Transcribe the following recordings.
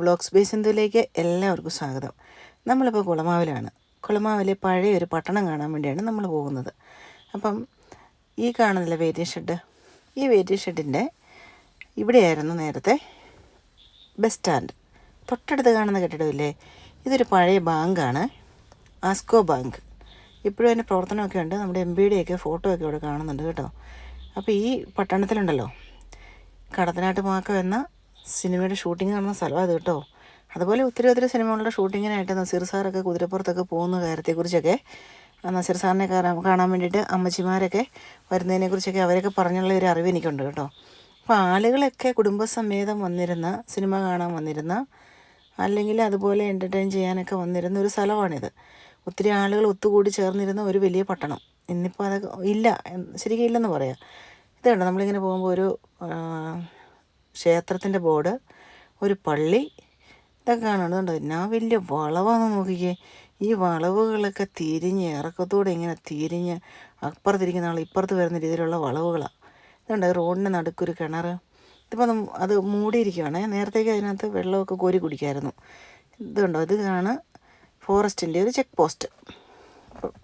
Vlogs base സിന്ധുവിലേക്ക് എല്ലാവർക്കും സ്വാഗതം. നമ്മളിപ്പോൾ കുളമാവിലാണ്. കുളമാവിലെ പഴയ ഒരു പട്ടണം കാണാൻ വേണ്ടിയാണ് നമ്മൾ പോകുന്നത്. അപ്പം ഈ കാണുന്നില്ല വെയിറ്റിംഗ് ഷെഡ്? ഈ വെയിറ്റിംഗ് ഷെഡിന്റെ ഇവിടെയായിരുന്നു നേരത്തെ ബസ് സ്റ്റാൻഡ്. തൊട്ടടുത്ത് കാണുന്ന കെട്ടിടമില്ലേ? ഇതൊരു പഴയ ബാങ്കാണ്. ആസ്കോ ബാങ്ക്. ഇപ്പോഴും അതിന്റെ പ്രവർത്തനമൊക്കെ ഉണ്ട്. നമ്മുടെ എം ബിയുടെയൊക്കെ ഫോട്ടോ ഒക്കെ ഇവിടെ കാണുന്നുണ്ട് കേട്ടോ. അപ്പോൾ ഈ പട്ടണത്തിലുണ്ടല്ലോ. കടത്തനാട്ട് മാക്കം എന്ന സിനിമയുടെ ഷൂട്ടിംഗ് നടന്ന സ്ഥലമാണ് അത് കേട്ടോ. അതുപോലെ ഒത്തിരി ഒത്തിരി സിനിമകളുടെ ഷൂട്ടിങ്ങിനായിട്ട് നസീർ സാറൊക്കെ കുതിരപ്പുറത്തൊക്കെ പോകുന്ന കാര്യത്തെക്കുറിച്ചൊക്കെ നസീർ സാറിനെ കാണാൻ വേണ്ടിയിട്ട് അമ്മച്ചിമാരൊക്കെ വരുന്നതിനെക്കുറിച്ചൊക്കെ അവരൊക്കെ പറഞ്ഞുള്ള ഒരു അറിവ് എനിക്കുണ്ട് കേട്ടോ. അപ്പോൾ ആളുകളൊക്കെ കുടുംബസമേതം വന്നിരുന്ന സിനിമ കാണാൻ വന്നിരുന്ന അല്ലെങ്കിൽ അതുപോലെ എന്റർടൈൻ ചെയ്യാനൊക്കെ വന്നിരുന്ന ഒരു സ്ഥലമാണിത്. ഒത്തിരി ആളുകൾ ഒത്തുകൂടി ചേർന്നിരുന്ന ഒരു വലിയ പട്ടണം. ഇന്നിപ്പോൾ അതൊക്കെ ഇല്ല ശരിക്കും ഇല്ലെന്ന് പറയാം. ഇത് കണ്ടോ? നമ്മളിങ്ങനെ പോകുമ്പോൾ ഒരു ക്ഷേത്രത്തിന്റെ ബോർഡ് ഒരു പള്ളി ഇതൊക്കെ കാണുന്നുണ്ട് ഞാൻ വലിയ വളവാന്ന് നോക്കിക്കേ. ഈ വളവുകളൊക്കെ തിരിഞ്ഞ് ഇറക്കത്തോടെ ഇങ്ങനെ തിരിഞ്ഞ് അപ്പുറത്തിരിക്കുന്ന ആൾ ഇപ്പുറത്ത് വരുന്ന രീതിയിലുള്ള വളവുകളാണ് ഇതുണ്ട്? റോഡിന്റെ നടുക്കൊരു കിണർ ഇതിപ്പോൾ അത് മൂടിയിരിക്കുകയാണ് നേരത്തേക്ക് അതിനകത്ത് വെള്ളമൊക്കെ കോരി കുടിക്കായിരുന്നു. ഇതുണ്ടോ? ഇത് കാണാൻ ഫോറസ്റ്റിന്റെ ഒരു ചെക്ക് പോസ്റ്റ്.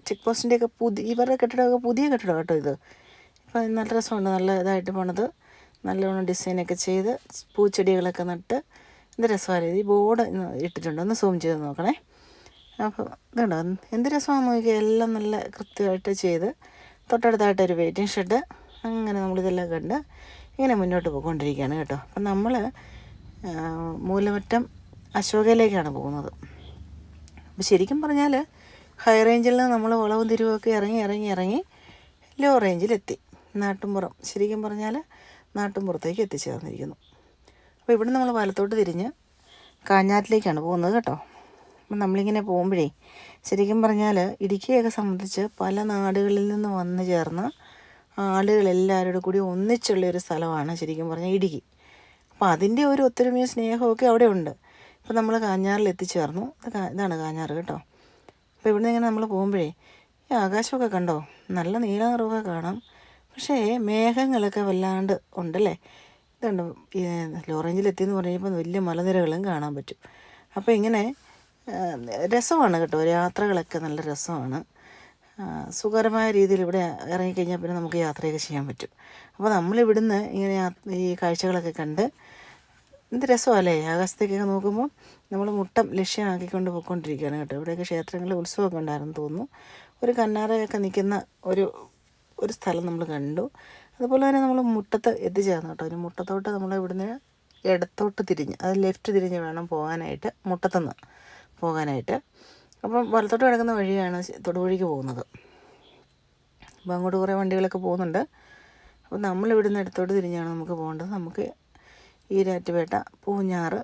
ചെക്ക് പോസ്റ്റിന്റെയൊക്കെ പുതിയ ഇവരുടെ കെട്ടിടമൊക്കെ പുതിയ കെട്ടിടം കേട്ടോ ഇത്. ഇപ്പം നല്ല രസമുണ്ട്. നല്ല ഇതായിട്ട് പോണത്. നല്ലോണം ഡിസൈനൊക്കെ ചെയ്ത് പൂച്ചെടികളൊക്കെ നട്ട് എന്ത് രസമാണ് ഈ ബോർഡ് ഇട്ടിട്ടുണ്ട്. ഒന്ന് സൂം ചെയ്ത് നോക്കണേ. അപ്പോൾ ഇതുണ്ടോ? എന്ത് രസമാണെന്ന് നോക്കിയാൽ എല്ലാം നല്ല കൃത്യമായിട്ട് ചെയ്ത് തൊട്ടടുത്തായിട്ട് ഒരു വെയിറ്റിംഗ് ഷെഡ് അങ്ങനെ നമ്മളിതെല്ലാം കണ്ട് ഇങ്ങനെ മുന്നോട്ട് പോയിക്കൊണ്ടിരിക്കുകയാണ് കേട്ടോ. അപ്പം നമ്മൾ മൂലമറ്റം അശോകയിലേക്കാണ് പോകുന്നത്. അപ്പോൾ ശരിക്കും പറഞ്ഞാൽ ഹൈ റേഞ്ചിൽ നമ്മൾ വളവും തിരിവൊക്കെ ഇറങ്ങി ഇറങ്ങി ഇറങ്ങി ലോ റേഞ്ചിലെത്തി. നാട്ടുമ്പുറം. ശരിക്കും പറഞ്ഞാൽ നാട്ടുമ്പുറത്തേക്ക് എത്തിച്ചേർന്നിരിക്കുന്നു അപ്പോൾ ഇവിടെ നമ്മൾ വലത്തോട്ട് തിരിഞ്ഞ് കാഞ്ഞാറ്റിലേക്കാണ് പോകുന്നത് കേട്ടോ. അപ്പം നമ്മളിങ്ങനെ പോകുമ്പോഴേ ശരിക്കും പറഞ്ഞാൽ ഇടുക്കിയൊക്കെ സംബന്ധിച്ച് പല നാടുകളിൽ നിന്ന് വന്നു ചേർന്ന ആളുകളെല്ലാവരോടും കൂടി ഒന്നിച്ചുള്ള ഒരു സ്ഥലമാണ് ശരിക്കും പറഞ്ഞാൽ ഇടുക്കി. അപ്പോൾ അതിന്റെ ഒരു ഒത്തൊരുമയും സ്നേഹമൊക്കെ അവിടെ ഉണ്ട്. ഇപ്പം നമ്മൾ കാഞ്ഞാറിൽ എത്തിച്ചേർന്നു ഇതാണ് കാഞ്ഞാർ കേട്ടോ. അപ്പോൾ ഇവിടുന്ന് ഇങ്ങനെ നമ്മൾ പോകുമ്പോഴേ ഈ ആകാശമൊക്കെ കണ്ടോ? നല്ല നീല നിറവൊക്കെ കാണാം. പക്ഷേ മേഘങ്ങളൊക്കെ വല്ലാണ്ട് ഉണ്ടല്ലേ? ഇതുണ്ട് ലോറേഞ്ചിലെത്തിയെന്ന് പറഞ്ഞപ്പോൾ വലിയ മലനിരകളും കാണാൻ പറ്റും. അപ്പോൾ ഇങ്ങനെ രസമാണ് കേട്ടോ. യാത്രകളൊക്കെ നല്ല രസമാണ്. സുഖകരമായ രീതിയിൽ ഇവിടെ ഇറങ്ങിക്കഴിഞ്ഞാൽ പിന്നെ നമുക്ക് യാത്രയൊക്കെ ചെയ്യാൻ പറ്റും. അപ്പോൾ നമ്മളിവിടുന്ന് ഇങ്ങനെ ഈ കാഴ്ചകളൊക്കെ കണ്ട് എന്ത് രസമല്ലേ? ആകാശത്തേക്കൊക്കെ നോക്കുമ്പോൾ നമ്മൾ മുട്ടം ലക്ഷ്യമാക്കിക്കൊണ്ട് പോയിക്കൊണ്ടിരിക്കുകയാണ് കേട്ടോ. ഇവിടെയൊക്കെ ക്ഷേത്രങ്ങളിൽ ഉത്സവമൊക്കെ ഉണ്ടായിരുന്നു തോന്നുന്നു. ഒരു കന്നാറയൊക്കെ നിൽക്കുന്ന ഒരു ഒരു സ്ഥലം നമ്മൾ കണ്ടു. അതുപോലെ തന്നെ നമ്മൾ മുട്ടത്ത് എത്തിച്ചേർന്നു കേട്ടോ. ഇനി മുട്ടത്തോട്ട് നമ്മൾ ഇവിടുന്ന് ഇടത്തോട്ട് തിരിഞ്ഞ് അത് ലെഫ്റ്റ് തിരിഞ്ഞ് വേണം പോകാനായിട്ട് മുട്ടത്തുനിന്ന് പോകാനായിട്ട്. അപ്പം വലത്തോട്ട് കിടക്കുന്ന വഴിയാണ് തൊടുവഴിക്ക് പോകുന്നത്. അപ്പോൾ അങ്ങോട്ട് കുറേ വണ്ടികളൊക്കെ പോകുന്നുണ്ട്. അപ്പോൾ നമ്മൾ ഇവിടുന്ന് ഇടത്തോട്ട് തിരിഞ്ഞാണ് നമുക്ക് പോകേണ്ടത്. നമുക്ക് ഈരാറ്റുപേട്ട പൂഞ്ഞാറ്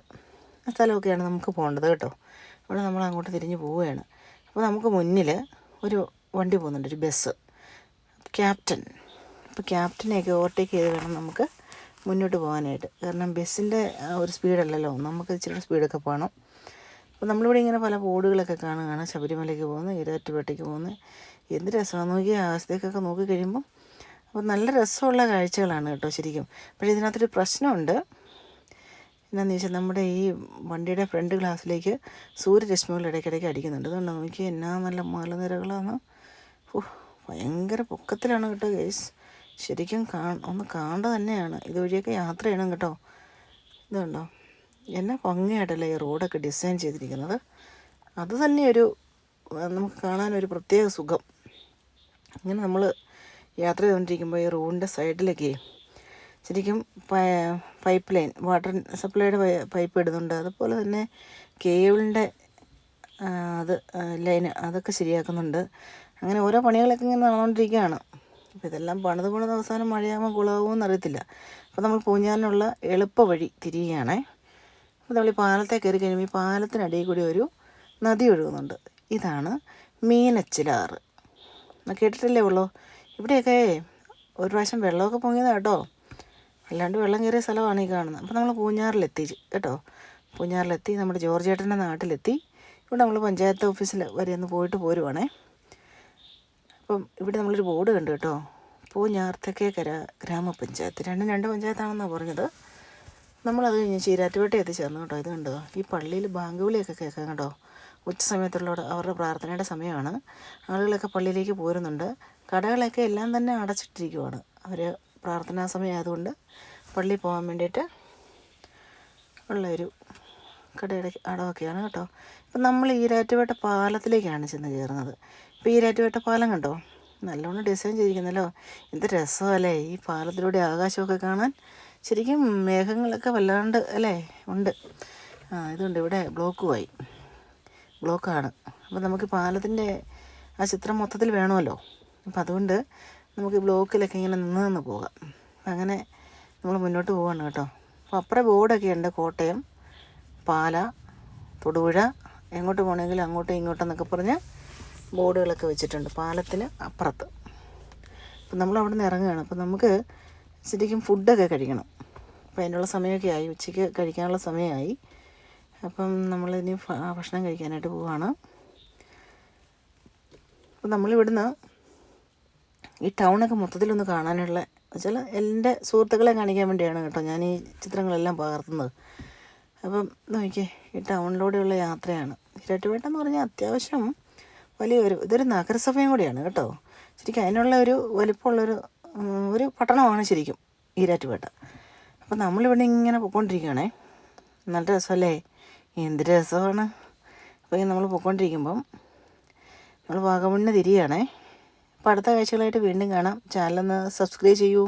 സ്ഥലമൊക്കെയാണ് നമുക്ക് പോകേണ്ടത് കേട്ടോ. അവിടെ നമ്മൾ അങ്ങോട്ട് തിരിഞ്ഞ് പോവുകയാണ്. അപ്പോൾ നമുക്ക് മുന്നിൽ ഒരു വണ്ടി പോകുന്നുണ്ട് ഒരു ബസ്. ക്യാപ്റ്റൻ. അപ്പോൾ ക്യാപ്റ്റനെയൊക്കെ ഓവർടേക്ക് ചെയ്ത് വേണം നമുക്ക് മുന്നോട്ട് പോകാനായിട്ട്. കാരണം ബസ്സിന്റെ ഒരു സ്പീഡല്ലല്ലോ. നമുക്ക് ഇച്ചിരി സ്പീഡൊക്കെ പോകണം. അപ്പോൾ നമ്മളിവിടെ ഇങ്ങനെ പല ബോർഡുകളൊക്കെ കാണുകയാണ്. ശബരിമലയ്ക്ക് പോകുന്നു ഈരാറ്റുപേട്ടയ്ക്ക് പോകുന്നു എന്ത് രസമാണ് നോക്കി അവസ്ഥയ്ക്കൊക്കെ നോക്കി കഴിയുമ്പം അപ്പോൾ നല്ല രസമുള്ള കാഴ്ചകളാണ് കേട്ടോ ശരിക്കും. പക്ഷേ ഇതിനകത്തൊരു പ്രശ്നമുണ്ട്. എന്നാന്ന് വെച്ചാൽ നമ്മുടെ ഈ വണ്ടിയുടെ ഫ്രണ്ട് ഗ്ലാസ്സിലേക്ക് സൂര്യരശ്മികൾ ഇടയ്ക്കിടയ്ക്ക് അടിക്കുന്നുണ്ട്. അതുകൊണ്ട് നോക്കി എന്നാ നല്ല മലനിരകളാണ്. ഓ ഭയങ്കര പൊക്കത്തിലാണ് കേട്ടോ ഗൈസ്. ശരിക്കും കാ ഒന്ന് കാണേണ്ട തന്നെയാണ്. ഇതുവഴിയൊക്കെ യാത്ര ചെയ്യണം കേട്ടോ. ഇതുണ്ടോ? എന്നെ ഭംഗിയായിട്ടല്ലേ ഈ റോഡൊക്കെ ഡിസൈൻ ചെയ്തിരിക്കുന്നത്? അത് തന്നെ ഒരു നമുക്ക് കാണാനൊരു പ്രത്യേക സുഖം. ഇങ്ങനെ നമ്മൾ യാത്ര ചെയ്തുകൊണ്ടിരിക്കുമ്പോൾ ഈ റോഡിന്റെ സൈഡിലൊക്കെ ശരിക്കും പൈപ്പ് ലൈൻ വാട്ടർ സപ്ലൈയുടെ പൈപ്പ് ഇടുന്നുണ്ട്. അതുപോലെ തന്നെ കേബിളിന്റെ അത് ലൈന് അതൊക്കെ ശരിയാക്കുന്നുണ്ട്. അങ്ങനെ ഓരോ പണികളൊക്കെ ഇങ്ങനെ നടന്നുകൊണ്ടിരിക്കുകയാണ് അപ്പോൾ ഇതെല്ലാം പണിത് പണിത് അവസാനം മഴയാകുമ്പോൾ കുളമാകുമെന്ന് അറിയത്തില്ല. അപ്പോൾ നമ്മൾ പൂഞ്ഞാലിനുള്ള എളുപ്പ വഴി തിരിയുകയാണേ. അപ്പോൾ നമ്മൾ ഈ പാലത്തെ കയറി കഴിയുമ്പോൾ ഈ പാലത്തിനടിയിൽ കൂടി ഒരു നദി ഒഴുകുന്നുണ്ട്. ഇതാണ് മീനച്ചിലാറ്. കേട്ടിട്ടില്ലേ ഉള്ളൂ? ഇവിടെയൊക്കെ ഒരു പ്രാവശ്യം വെള്ളമൊക്കെ പൊങ്ങിയതാണ് കേട്ടോ. അല്ലാണ്ട് വെള്ളം കയറിയ സ്ഥലമാണ് ഈ കാണുന്നത്. അപ്പോൾ നമ്മൾ പൂഞ്ഞാറിലെത്തി കേട്ടോ. പൂഞ്ഞാറിലെത്തി നമ്മുടെ ജോർജ് ചേട്ടന്റെ നാട്ടിലെത്തി. ഇവിടെ നമ്മൾ പഞ്ചായത്ത് ഓഫീസിൽ വരെ ഒന്ന് പോയിട്ട് പോരുവാണേ. അപ്പം ഇവിടെ നമ്മളൊരു ബോർഡ് കണ്ടു കേട്ടോ. പൂഞ്ഞാർത്തക്കേക്കര ഗ്രാമപഞ്ചായത്ത്. രണ്ടും രണ്ട് പഞ്ചായത്താണെന്നാണ് പറഞ്ഞത്. നമ്മളത് കഴിഞ്ഞ് ചീരാറ്റുപേട്ട എത്തിച്ചേർന്നു കേട്ടോ. ഇത് കണ്ടോ? ഈ പള്ളിയിൽ ബാങ്ക് വിളിയൊക്കെ കേൾക്കാം കേട്ടോ. ഉച്ച സമയത്തുള്ള അവരുടെ പ്രാർത്ഥനയുടെ സമയമാണ്. ആളുകളൊക്കെ പള്ളിയിലേക്ക് പോരുന്നുണ്ട്. കടകളൊക്കെ എല്ലാം തന്നെ അടച്ചിട്ടിരിക്കുവാണ്. അവർ പ്രാർത്ഥനാ സമയമായതുകൊണ്ട് പള്ളിയിൽ പോകാൻ വേണ്ടിയിട്ട് ഉള്ളൊരു കടയുടെ അടവൊക്കെയാണ് കേട്ടോ. ഇപ്പം നമ്മൾ ഈരാറ്റുപേട്ട പാലത്തിലേക്കാണ് ചെന്ന് കയറുന്നത്. ഇപ്പോൾ ഈരാറ്റുപേട്ട പാലം കണ്ടോ? നല്ലോണം ഡിസൈൻ ചെയ്തിരിക്കുന്നല്ലോ. എന്ത് രസമല്ലേ? ഈ പാലത്തിലൂടെ ആകാശമൊക്കെ കാണാൻ ശരിക്കും മേഘങ്ങളൊക്കെ വല്ലാണ്ട് അല്ലേ? ഉണ്ട്. ആ ഇതുണ്ട്. ഇവിടെ ബ്ലോക്കുമായി ബ്ലോക്കാണ് അപ്പോൾ നമുക്ക് പാലത്തിന്റെ ആ ചിത്രം മൊത്തത്തിൽ വേണമല്ലോ. അപ്പം അതുകൊണ്ട് നമുക്ക് ഈ ബ്ലോക്കിലൊക്കെ ഇങ്ങനെ നിന്ന് നിന്ന് പോകാം. അങ്ങനെ നമ്മൾ മുന്നോട്ട് പോവാണ് കേട്ടോ. അപ്പോൾ അപ്പുറം ബോർഡൊക്കെ ഉണ്ട്. കോട്ടയം പാല തൊടുപുഴ. എങ്ങോട്ട് പോകണമെങ്കിലും അങ്ങോട്ടും ഇങ്ങോട്ടെന്നൊക്കെ പറഞ്ഞ് ബോർഡുകളൊക്കെ വെച്ചിട്ടുണ്ട് പാലത്തിന് അപ്പുറത്ത്. അപ്പം നമ്മൾ അവിടെ നിന്ന് ഇറങ്ങുകയാണ്. അപ്പം നമുക്ക് ശരിക്കും ഫുഡൊക്കെ കഴിക്കണം. അപ്പോൾ അതിനുള്ള സമയമൊക്കെ ആയി. ഉച്ചയ്ക്ക് കഴിക്കാനുള്ള സമയമായി. അപ്പം നമ്മളിനി ഭക്ഷണം കഴിക്കാനായിട്ട് പോവുകയാണ് അപ്പം നമ്മളിവിടുന്ന് ഈ ടൗണൊക്കെ മൊത്തത്തിലൊന്ന് കാണാനുള്ള വെച്ചാൽ എന്റെ സുഹൃത്തുക്കളെ കാണിക്കാൻ വേണ്ടിയാണ് കേട്ടോ ഞാൻ ഈ ചിത്രങ്ങളെല്ലാം പകർത്തുന്നത്. അപ്പം നോക്കിയേ ഈ ടൗണിലൂടെയുള്ള യാത്രയാണ്. ഇരട്ടുപേട്ട എന്ന് പറഞ്ഞാൽ അത്യാവശ്യം വലിയൊരു ഇതൊരു നഗരസഭയും കൂടിയാണ് കേട്ടോ. ശരിക്കും അതിനുള്ള ഒരു വലിപ്പമുള്ളൊരു ഒരു പട്ടണമാണ് ശരിക്കും ഈരാറ്റുപേട്ട. അപ്പം നമ്മളിവിടെ ഇങ്ങനെ പോയിക്കൊണ്ടിരിക്കുകയാണേ നല്ല രസമല്ലേ? എന്ത് രസമാണ്. അപ്പോൾ നമ്മൾ പോയിക്കൊണ്ടിരിക്കുമ്പം നമ്മൾ വാഗമണ്ണിന് തിരിയുകയാണേ. അപ്പോൾ അടുത്ത കാഴ്ചകളായിട്ട് വീണ്ടും കാണാം. ചാനലൊന്ന് സബ്സ്ക്രൈബ് ചെയ്യൂ.